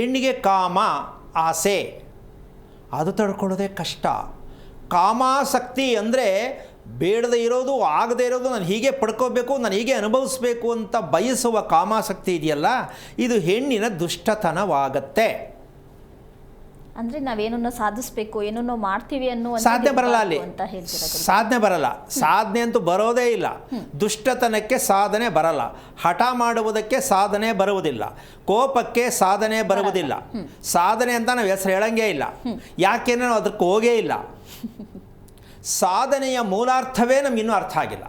ಹೆಣ್ಣಿಗೆ ಕಾಮ ಆಸೆ. ಅದು ತಡ್ಕೊಳ್ಳೋದೇ ಕಷ್ಟ. ಕಾಮಾಸಕ್ತಿ ಅಂದರೆ ಬೇಡದೆ ಇರೋದು, ಆಗದೇ ಇರೋದು, ನಾನು ಹೀಗೆ ಪಡ್ಕೋಬೇಕು, ನಾನು ಹೀಗೆ ಅನುಭವಿಸ್ಬೇಕು ಅಂತ ಬಯಸುವ ಕಾಮಾಸಕ್ತಿ ಇದೆಯಲ್ಲ? ಇದು ಹೆಣ್ಣಿನ ದುಷ್ಟತನವಾಗತ್ತೆ. ಅಂದ್ರೆ ನಾವೇನನ್ನೋ ಸಾಧಿಸ್ಬೇಕು ಏನನ್ನೋ ಮಾಡ್ತೀವಿ ಅನ್ನೋ ಸಾಧನೆ ಬರಲ್ಲ ಅಲ್ಲಿ. ಸಾಧನೆ ಬರಲ್ಲ. ಸಾಧನೆ ಅಂತೂ ಬರೋದೇ ಇಲ್ಲ. ದುಷ್ಟತನಕ್ಕೆ ಸಾಧನೆ ಬರಲ್ಲ. ಹಠ ಮಾಡುವುದಕ್ಕೆ ಸಾಧನೆ ಬರುವುದಿಲ್ಲ. ಕೋಪಕ್ಕೆ ಸಾಧನೆ ಬರುವುದಿಲ್ಲ. ಸಾಧನೆ ಅಂತ ನಾವು ಹೆಸರು ಹೇಳಂಗೇ ಇಲ್ಲ. ಯಾಕೆಂದ್ರೆ ನಾವು ಅದಕ್ಕೆ ಹೋಗೇ ಇಲ್ಲ. ಸಾಧನೆಯ ಮೂಲಾರ್ಥವೇ ನಮ್ಗೆ ಇನ್ನೂ ಅರ್ಥ ಆಗಿಲ್ಲ.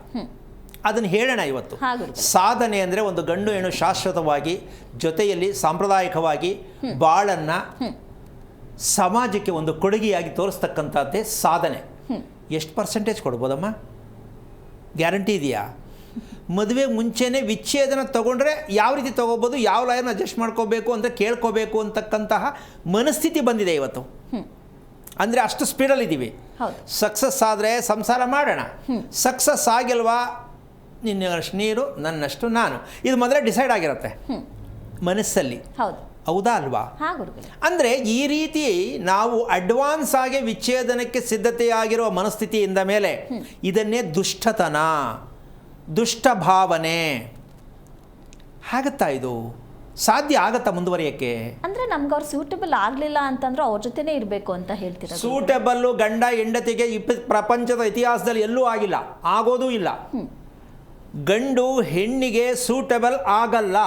ಅದನ್ನು ಹೇಳೋಣ ಇವತ್ತು. ಸಾಧನೆ ಅಂದರೆ ಒಂದು ಗಂಡು ಹೆಣ್ಣು ಶಾಶ್ವತವಾಗಿ ಜೊತೆಯಲ್ಲಿ ಸಾಂಪ್ರದಾಯಿಕವಾಗಿ ಬಾಳನ್ನು ಸಮಾಜಕ್ಕೆ ಒಂದು ಕೊಡುಗೆಯಾಗಿ ತೋರಿಸ್ತಕ್ಕಂಥದ್ದೇ ಸಾಧನೆ. ಎಷ್ಟು ಪರ್ಸೆಂಟೇಜ್ ಕೊಡ್ಬೋದಮ್ಮ? ಗ್ಯಾರಂಟಿ ಇದೆಯಾ? ಮದುವೆ ಮುಂಚೆನೇ ವಿಚ್ಛೇದನ ತೊಗೊಂಡ್ರೆ ಯಾವ ರೀತಿ ತೊಗೋಬೋದು ಯಾವ ಲಾಯರ್ನ ಅಡ್ಜಸ್ಟ್ ಮಾಡ್ಕೋಬೇಕು ಅಂತ ಕೇಳ್ಕೋಬೇಕು ಅಂತಕ್ಕಂತಹ ಮನಸ್ಥಿತಿ ಬಂದಿದೆ ಇವತ್ತು. ಅಂದರೆ ಅಷ್ಟು ಸ್ಪೀಡಲ್ಲಿ ಇದ್ದೀವಿ ಸಕ್ಸಸ್ ಆದರೆ ಸಂಸಾರ ಮಾಡೋಣ. ಸಕ್ಸಸ್ ಆಗಿಲ್ವಾ? ನಿನ್ನಷ್ಟು ನೀರು ನನ್ನಷ್ಟು ನಾನು. ಇದು ಮೊದಲೇ ಡಿಸೈಡ್ ಆಗಿರುತ್ತೆ. ಮನಸ್ಸಲ್ಲಿ. ಹೌದು ಅಲ್ವಾ ಅಂದರೆ ಈ ರೀತಿ ನಾವು ಅಡ್ವಾನ್ಸ್ ಆಗಿ ವಿಚ್ಛೇದನಕ್ಕೆ ಸಿದ್ಧತೆಯಾಗಿರುವ ಮನಸ್ಥಿತಿಯಿಂದ ಮೇಲೆ ಇದನ್ನೇ ದುಷ್ಟತನ ದುಷ್ಟ ಭಾವನೆ ಆಗತ್ತಾ ಇದು? ಸಾಧ್ಯ ಆಗತ್ತಾ ಮುಂದುವರಿಯಕ್ಕೆ? ಅಂದ್ರೆ ನಮ್ಗೆ ಅವ್ರು ಸೂಟಬಲ್ ಆಗ್ಲಿಲ್ಲ ಅಂತಂದ್ರೆ ಅವ್ರ ಜೊತೆನೇ ಇರಬೇಕು ಅಂತ ಹೇಳ್ತೀರಾ ಸೂಟಬಲ್ ಸೂಟಬಲ್ಲು ಗಂಡ ಹೆಂಡತಿಗೆ ಇಪ್ಪ ಪ್ರಪಂಚದ ಇತಿಹಾಸದಲ್ಲಿ ಎಲ್ಲೂ ಆಗಿಲ್ಲ. ಆಗೋದೂ ಇಲ್ಲ. ಗಂಡು ಹೆಣ್ಣಿಗೆ ಸೂಟಬಲ್ ಆಗಲ್ಲ.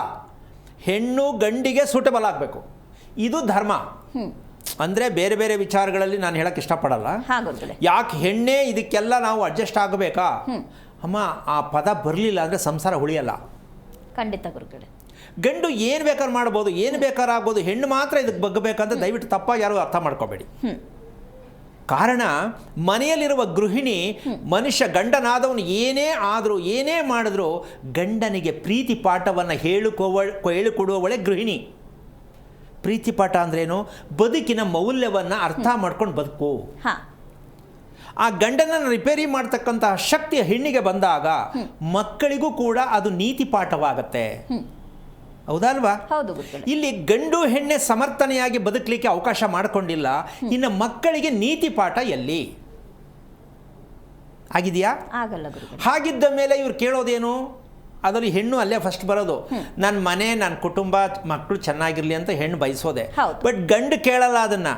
ಹೆಣ್ಣು ಗಂಡಿಗೆ ಸೂಟಬಲ್ ಆಗಬೇಕು. ಇದು ಧರ್ಮ. ಅಂದರೆ ಬೇರೆ ಬೇರೆ ವಿಚಾರಗಳಲ್ಲಿ ನಾನು ಹೇಳಕ್ಕೆ ಇಷ್ಟಪಡಲ್ಲ. ಯಾಕೆ ಹೆಣ್ಣೆ ಇದಕ್ಕೆಲ್ಲ ನಾವು ಅಡ್ಜಸ್ಟ್ ಆಗಬೇಕಾ? ಅಮ್ಮ ಆ ಪದ ಬರಲಿಲ್ಲ ಅಂದರೆ ಸಂಸಾರ ಉಳಿಯಲ್ಲ. ಖಂಡಿತ ಗುರುಗಳೇ. ಗಂಡು ಏನು ಬೇಕಾದ್ರೆ ಮಾಡ್ಬೋದು ಏನು ಬೇಕಾದ್ರೆ ಆಗ್ಬೋದು ಹೆಣ್ಣು ಮಾತ್ರ ಇದಕ್ಕೆ ಬಗ್ಗಬೇಕಂದ್ರೆ ದಯವಿಟ್ಟು ತಪ್ಪಾಗಿ ಯಾರು ಅರ್ಥ ಮಾಡ್ಕೋಬೇಡಿ. ಕಾರಣ ಮನೆಯಲ್ಲಿರುವ ಗೃಹಿಣಿ ಮನುಷ್ಯ ಗಂಡನಾದವನು ಏನೇ ಆದರೂ ಏನೇ ಮಾಡಿದ್ರು ಗಂಡನಿಗೆ ಪ್ರೀತಿ ಪಾಠವನ್ನು ಹೇಳಿಕೊವ ಹೇಳಿಕೊಡುವವಳೆ ಗೃಹಿಣಿ. ಪ್ರೀತಿ ಪಾಠ ಅಂದ್ರೇನು? ಬದುಕಿನ ಮೌಲ್ಯವನ್ನು ಅರ್ಥ ಮಾಡ್ಕೊಂಡು ಬದುಕು. ಆ ಗಂಡನನ್ನು ರಿಪೇರಿ ಮಾಡ್ತಕ್ಕಂತಹ ಶಕ್ತಿ ಹೆಣ್ಣಿಗೆ ಬಂದಾಗ ಮಕ್ಕಳಿಗೂ ಕೂಡ ಅದು ನೀತಿ ಪಾಠವಾಗತ್ತೆ. ಹೌದಲ್ವಾ ಇಲ್ಲಿ ಗಂಡು ಹೆಣ್ಣೆ ಸಮರ್ಥನೆಯಾಗಿ ಬದುಕಲಿಕ್ಕೆ ಅವಕಾಶ ಮಾಡಿಕೊಂಡಿಲ್ಲ. ಇನ್ನು ಮಕ್ಕಳಿಗೆ ನೀತಿ ಪಾಠ ಎಲ್ಲಿ? ಆಗಿದೆಯಾ? ಹಾಗಿದ್ದ ಮೇಲೆ ಇವ್ರು ಕೇಳೋದೇನು? ಅದರಲ್ಲಿ ಹೆಣ್ಣು ಅಲ್ಲೇ ಫಸ್ಟ್ ಬರೋದು. ನನ್ನ ಮನೆ ನನ್ನ ಕುಟುಂಬ ಮಕ್ಕಳು ಚೆನ್ನಾಗಿರಲಿ ಅಂತ ಹೆಣ್ಣು ಬಯಸೋದೆ. ಬಟ್ ಗಂಡು ಕೇಳಲ್ಲ ಅದನ್ನ.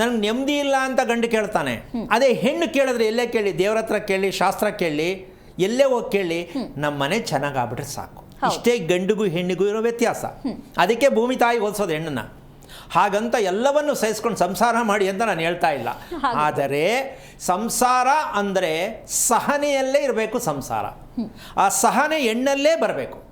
ನನಗೆ ನೆಮ್ಮದಿ ಇಲ್ಲ ಅಂತ ಗಂಡು ಕೇಳ್ತಾನೆ. ಅದೇ ಹೆಣ್ಣು ಕೇಳಿದ್ರೆ ಎಲ್ಲೇ ಕೇಳಿ? ದೇವ್ರ ಹತ್ರ ಕೇಳಿ ಶಾಸ್ತ್ರ ಕೇಳಿ ಎಲ್ಲೇ ಹೋಗಿ ಕೇಳಿ ನಮ್ಮ ಮನೆ ಚೆನ್ನಾಗಾಗ್ಬಿಟ್ರೆ ಸಾಕು. ಇಷ್ಟೇ ಗಂಡಿಗೂ ಹೆಣ್ಣಿಗೂ ಇರೋ ವ್ಯತ್ಯಾಸ. ಅದಕ್ಕೆ ಭೂಮಿ ತಾಯಿ ಓದಿಸೋದು ಹೆಣ್ಣನ್ನ. ಹಾಗಂತ ಎಲ್ಲವನ್ನು ಸಹಿಸ್ಕೊಂಡು ಸಂಸಾರ ಮಾಡಿ ಅಂತ ನಾನು ಹೇಳ್ತಾ ಇಲ್ಲ. ಆದರೆ ಸಂಸಾರ ಅಂದರೆ ಸಹನೆಯಲ್ಲೇ ಇರಬೇಕು ಸಂಸಾರ. ಆ ಸಹನೆ ಹೆಣ್ಣಲ್ಲೇ ಬರಬೇಕು.